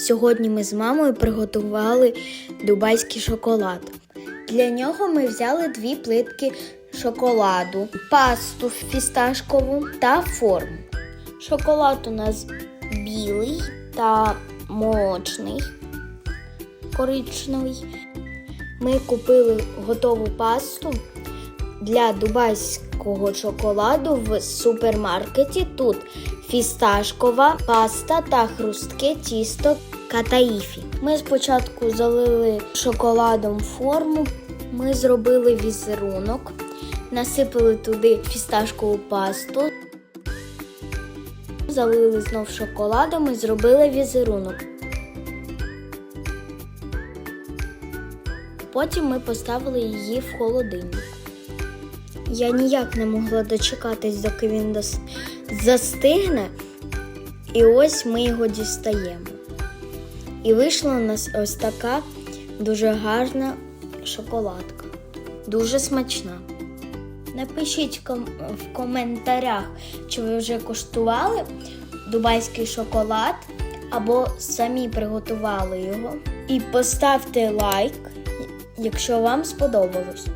Сьогодні ми з мамою приготували дубайський шоколад. Для нього ми взяли дві плитки шоколаду, пасту фісташкову та форму. Шоколад у нас білий та молочний, коричневий. Ми купили готову пасту для дубайського шоколаду в супермаркеті. Тут фісташкова паста та хрустке тісто катаїфі. Ми спочатку залили шоколадом форму, ми зробили візерунок, насипали туди фісташкову пасту, залили знов шоколадом і зробили візерунок. Потім ми поставили її в холодильник. Я ніяк не могла дочекатись, доки він застигне. І ось ми його дістаємо. І вийшла у нас ось така дуже гарна шоколадка. Дуже смачна. Напишіть в коментарях, чи ви вже куштували дубайський шоколад або самі приготували його. І поставте лайк, якщо вам сподобалось.